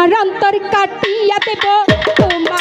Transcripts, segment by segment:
তোমার অন্তর কাটিয়া দেব তোমারে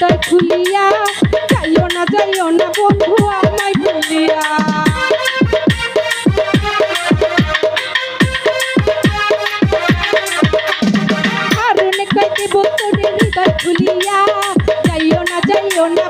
হৃদয় খুলিয়া, যাইও না যাইও না বন্ধু, আমায় ভুলিয়া কারণ কাইতে বোতরে হৃদয় খুলিয়া, যাইও না যাইও না